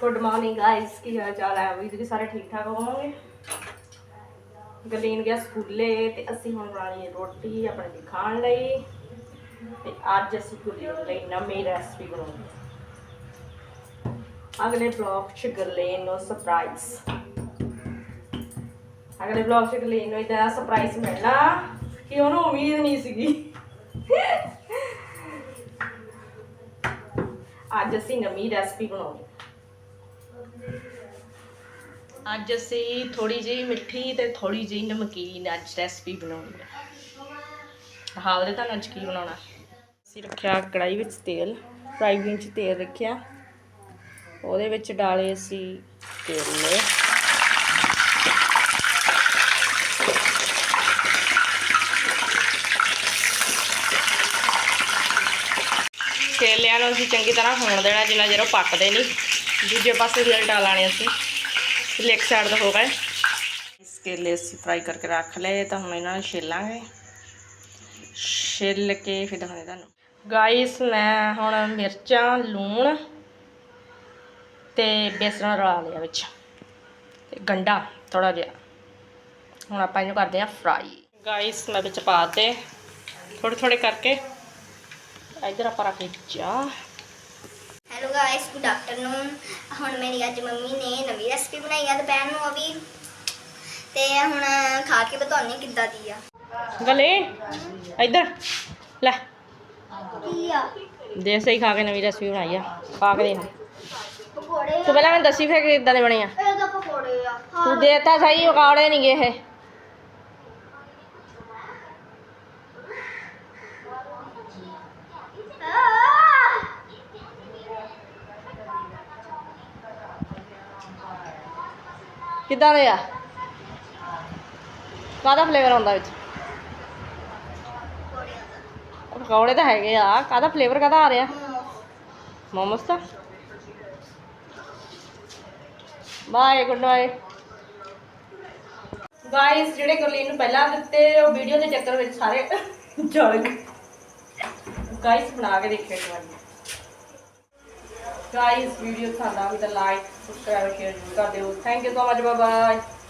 Good morning guys ਕੀ ਹਾਲ ਚਾਲ ਹੈ? ਉਮੀਦ ਕਿ ਸਾਰੇ ਠੀਕ ਠਾਕ ਹੋਵੋਗੇ। ਗਲੀਨ ਗਿਆ ਸਕੂਲੇ ਤੇ ਅਸੀਂ ਹੁਣ ਬਣਾ ਲਈ ਰੋਟੀ ਆਪਣੇ ਲਈ ਖਾਣ ਲਈ। ਤੇ ਅੱਜ ਅਸੀਂ ਗੁਲੀਨ ਲਈ ਨਵੀਂ ਰੈਸਪੀ ਬਣਾਉਂਦੇ ਅਗਲੇ ਬਲੌਗ 'ਚ ਗਰਲੇਨ ਨੂੰ ਸਰਪ੍ਰਾਈਜ਼ ਅਗਲੇ ਬਲੌਗ 'ਚ ਗਰਲੇਨ ਨੂੰ ਇਦਾਂ ਸਰਪ੍ਰਾਈਜ਼ ਮਿਲਣਾ ਕਿ ਉਹਨੂੰ ਉਮੀਦ ਨਹੀਂ ਸੀਗੀ। ਅੱਜ ਅਸੀਂ ਨਵੀਂ ਰੈਸਪੀ ਬਣਾਉਂਦੇ ਅੱਜ ਅਸੀਂ ਥੋੜੀ ਜਿਹੀ ਮਿੱਠੀ ਤੇ ਥੋੜੀ ਜਿਹੀ ਨਮਕੀਨ ਅੱਜ ਰੈਸਪੀ ਬਣਾਉਣੀ ਹੈ। ਹਾਲ ਦੇ ਤੁਹਾਨੂੰ ਅੱਜ ਕੀ ਬਣਾਉਣਾ? ਅਸੀਂ ਰੱਖਿਆ ਕੜਾਈ ਵਿੱਚ ਤੇਲ ਫਰਾਈ ਪੈਨ 'ਚ ਤੇਲ ਰੱਖਿਆ। ਉਹਦੇ ਵਿੱਚ ਡਾਲੇ ਅਸੀਂ ਕੇਲੇ। ਕੇਲਿਆਂ ਨੂੰ ਅਸੀਂ ਚੰਗੀ ਤਰ੍ਹਾਂ ਹੋਣ ਦੇਣਾ, ਜਿੰਨਾ ਚਿਰ ਉਹ ਪੱਕਦੇ ਨਹੀਂ। ਦੂਜੇ ਪਾਸੇ ਲਲਟਾ ਲਾਣੇ ਅਸੀਂ ਫਿਰ ਇੱਕ ਸਾਈਡ ਦਾ ਹੋ ਗਏ। ਇਸ ਕੇਲੇ ਅਸੀਂ ਫਰਾਈ ਕਰਕੇ ਰੱਖ ਲਏ, ਤਾਂ ਹੁਣ ਇਹਨਾਂ ਨੂੰ ਛਿੱਲਾਂਗੇ। ਛਿੱਲ ਕੇ ਫਿਰ ਦਿਖਾਉਂਦੇ ਤੁਹਾਨੂੰ। ਗਾਇਸ ਮੈਂ ਹੁਣ ਮਿਰਚਾਂ, ਲੂਣ ਤੇ ਬੇਸਣ ਰਲਾ ਲਿਆ ਵਿੱਚ। ਤੇ ਗੰਡਾ ਥੋੜਾ ਜਿਹਾ। ਹੁਣ ਆਪਾਂ ਇਹਨੂੰ ਕਰਦੇ ਆ ਫਰਾਈ ਗਾਇਸ ਮੈਂ ਵਿੱਚ ਪਾਤੇ ਥੋੜੇ ਥੋੜੇ ਕਰਕੇ ਇਧਰ ਆਪਾਂ ਰੱਖ ਲਈ ਚਾਹ। ਗਾਇਸ ਗੁੱਡ ਆਫਟਰਨੂਨ ਹੁਣ ਮੇਰੀ ਅੱਜ ਮੰਮੀ ਨੇ ਨਵੀਂ ਰੈਸਪੀ ਬਣਾਈ ਆ ਦੁਪਹਿਰ ਨੂੰ ਉਹ ਵੀ। ਤੇ ਹੁਣ ਖਾ ਕੇ ਬਤਾਉਣੀ ਕਿੱਦਾਂ ਦੀ ਆ? ਗਲੇ ਇਧਰ ਲੈ। ਕੀ ਆ? ਦੇ ਸਹੀ ਖਾ ਕੇ ਨਵੀਂ ਰੈਸਪੀ ਬਣਾਈ ਆ ਖਾ ਕੇ ਦੇਖ। ਪਕੌੜੇ ਤੂੰ ਪਹਿਲਾਂ ਮੈਨੂੰ ਦੱਸੀ ਫਿਰ ਕਿੱਦਾਂ ਦੇ ਬਣੇ ਆ। ਇਹ ਤਾਂ ਪਕੌੜੇ ਆ। ਤੂੰ ਦੇਤਾ ਸਹੀ ਉਕਾੜੇ ਨਹੀਂ ਗਏ ਇਹ। ਕਿੱਦਾਂ ਦੇ ਆ? ਕਾਹਦਾ ਫਲੇਵਰ ਆਉਂਦਾ ਵਿੱਚ? ਪਕੌੜੇ ਤਾਂ ਹੈਗੇ ਆ। ਕਾਹਦਾ ਫਲੇਵਰ ਕਾਹਦਾ ਆ ਰਿਹਾ? ਮੋਮੋਸ ਦਾ ਬਾਏ ਗੁੱਡ ਬਾਏ ਗਾਇਸ ਜਿਹੜੇ ਗੁਰਲੀਨ ਨੂੰ ਪਹਿਲਾਂ ਦਿੱਤੇ, ਉਹ ਵੀਡੀਓ ਦੇ ਚੱਕਰ ਵਿੱਚ ਸਾਰੇ ਜਲ ਗਏ। ਗਾਇਸ ਬਣਾ ਕੇ ਦੇਖਿਓ ਇੱਕ ਵਾਰੀ। guys video thanda with a like subscribe share kar deo thank you so much. Bye bye